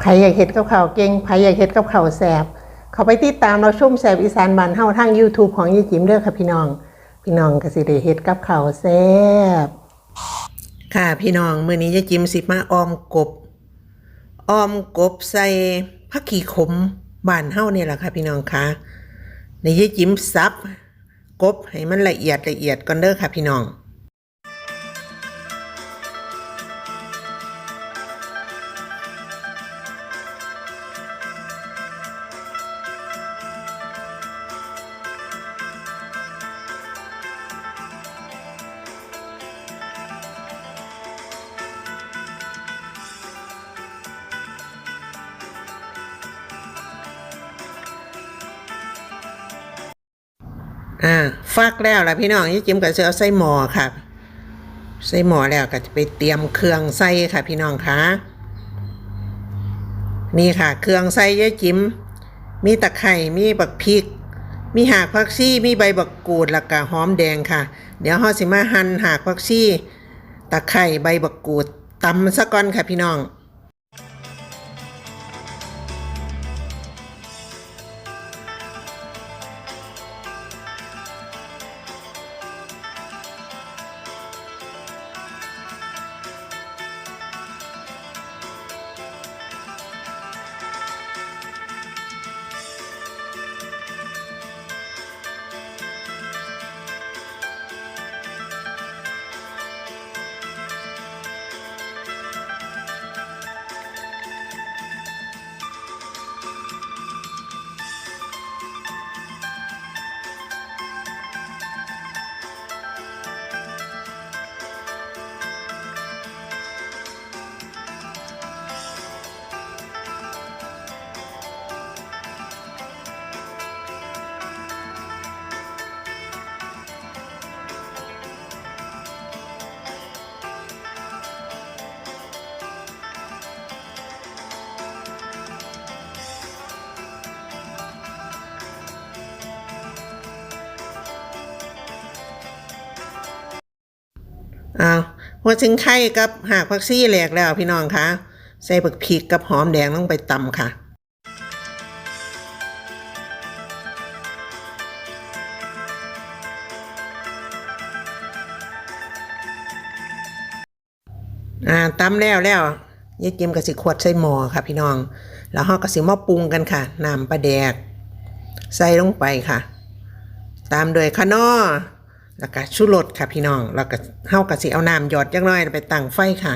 ใครอยากเห็ดกับข่าวเก่งใครอยากเห็ดกับข่าวแสบเขาไปติดตามเราชุ่มแสบอีสานบานเฮาทาง YouTube ของยี่จิมเด้อค่ะพี่น้อง พี่น้องก็สิได้เฮ็ดกับข่าวแซ่บค่ะพี่น้องมื้อนี้ยายจิมสิมาออมกบออมกบใส่ผักขี้ขมบานเฮานี่แหละค่ะพี่น้องคะในยายจิมซับกบให้มันละเอียดละเอียดก่อนเด้อค่ะพี่น้อง อ่าฟักแล้วล่ะพี่น้องยี่จิ้มก็จะเอาใส่หม้อค่ะ ใส่หม้อแล้วก็จะไปเตรียมเครื่องใส่ค่ะ พี่น้องคะนี่ค่ะ เครื่องใส่ยี่จิ้มมีตะไคร่มีบักพริก มีหากผักชีมีใบบักกูดแล้วก็หอมแดงค่ะ เดี๋ยวเฮาสิมาหั่นหากผักชีตะไคร่ใบบักกูดตำซะก่อนค่ะพี่น้อง อ้าวหัวชิงไข่กับหากผักซี่แหลกแล้วพี่น้องคะใส่บักพริกกับหอมแดงลงไปตำค่ะอ่าตำแล้วแล้วยายเกมกับสิขวดใส่หม้อค่ะพี่น้อง แล้วเฮาก็สิมาปรุงกันค่ะน้ำปลาแดก ใส่ลงไปค่ะ ตามด้วยขะนอ แล้วก็ชูรสค่ะพี่น้อง แล้วก็เฮาก็สิเอาน้ำหยอดจักหน่อยไปตั้งไฟค่ะ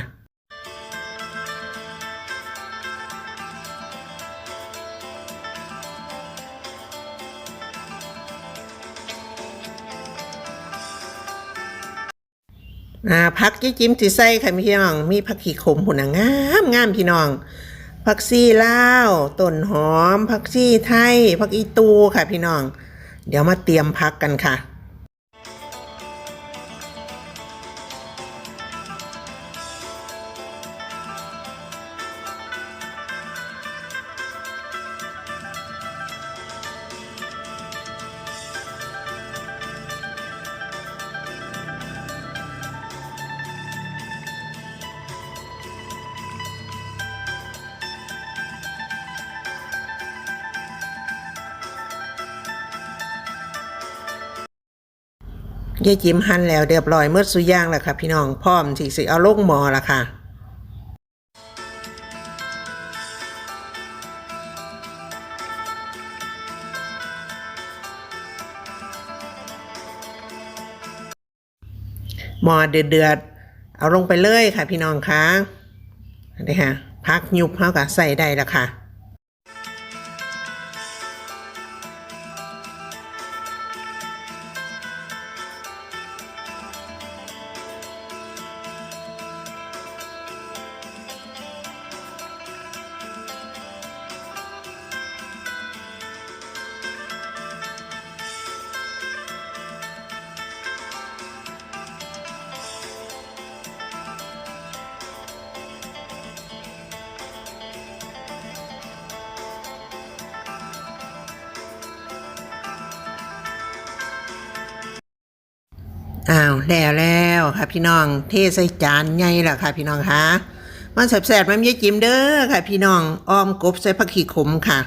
อ่าผักยี่จิ้มที่ใส่ค่ะพี่น้อง มีผักขี้ขมหุ่นงามงามพี่น้องผักซี่ลาวต้นหอมผักซี่ไทยผักอีตูค่ะพี่น้อง เดี๋ยวมาเตรียมผักกันค่ะ ยายจิมหั่นแล้วเรียบร้อยเมื่อสุย่างแล้วค่ะ พี่น้องพร้อมที่สิเอาลงหม้อล้วค่ะหม้อเดือดๆเอาลงไปเลยค่ะ พี่น้องคะนี่ค่ะพักยุบเท่ากับใส่ได้แล้วค่ะ อ้าวแล้วแล้วค่ะพี่น้อง เทใส่จานใหญ่แล้วค่ะพี่น้องคะมันแสบๆมันยายจิ้มเด้อค่ะ พี่น้องอ้อมกบใส่ผักขี้ขมค่ะ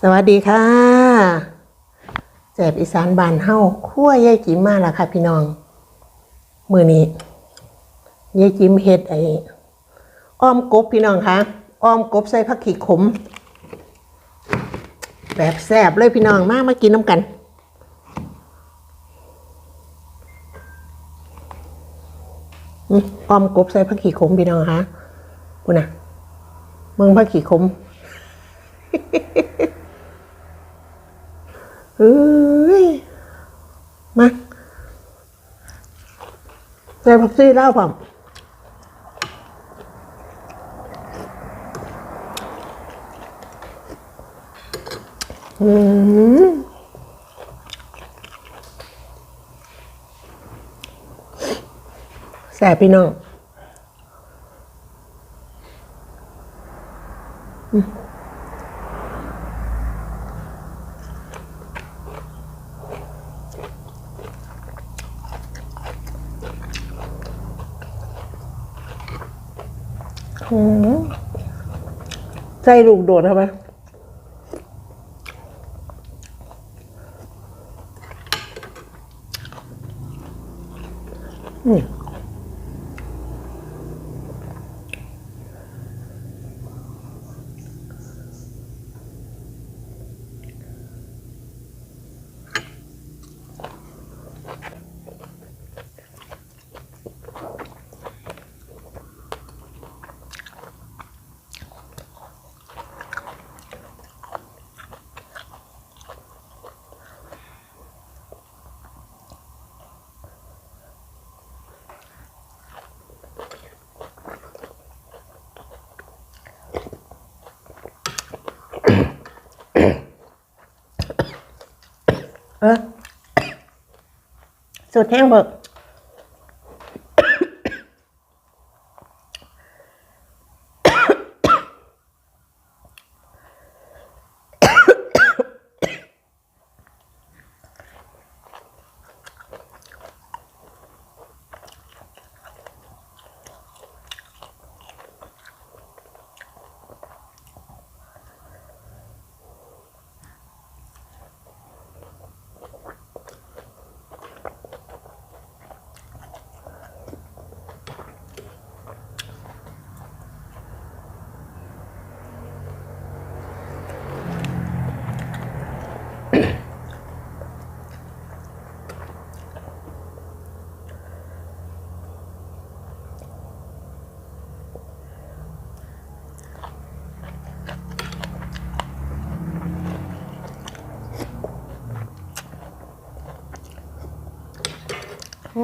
สวัสดีค่ะแจบอีสานบานเฮาคั่วยายจิมมาแล้วค่ะพี่น้อง มือนี้ยายจิมเฮ็ดไอ้อ้อมกบพี่น้องคะอ้อมกบใส่ผักขี้ขม แบบแซ่บเลยพี่น้องมากมากินน้ำกันอ้อมกบใส่ผักขี้ขมพี่น้องคะพูดนะมึงผักขี้ขมเอ้ยมา ใส่ผักซีเล่าวผมอืมแซ่บพี่น้องอืม ใส่ลูกโดดทำไมอืม เออสุ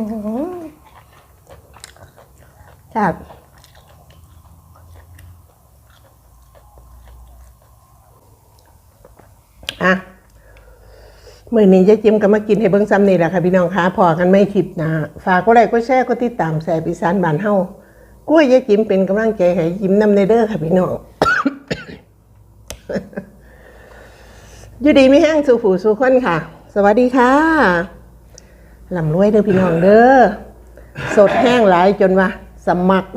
ดแห้งเบิกครับอะมื่อนี้ยายจิ้มก็มากินให้เบิ้งซ้ำนี่แหละค่ะพี่น้องคะพอกันไม่คลิปนะฝากก็ไลค์ก็แชร์ก็ติดตามแสบอีสานบ้านเฮากล้วยยายจิ้มเป็นกำลังใจให้ยิ้มน้ำในเด้อค่ะพี่น้องอยู่ดีไม่แห้งสู่ฝูสู่คนค่ะ สวัสดีค่ะ ลำรวยเด้อพี่น้องเด้อสดแห้งหลายจนว่าสมัคร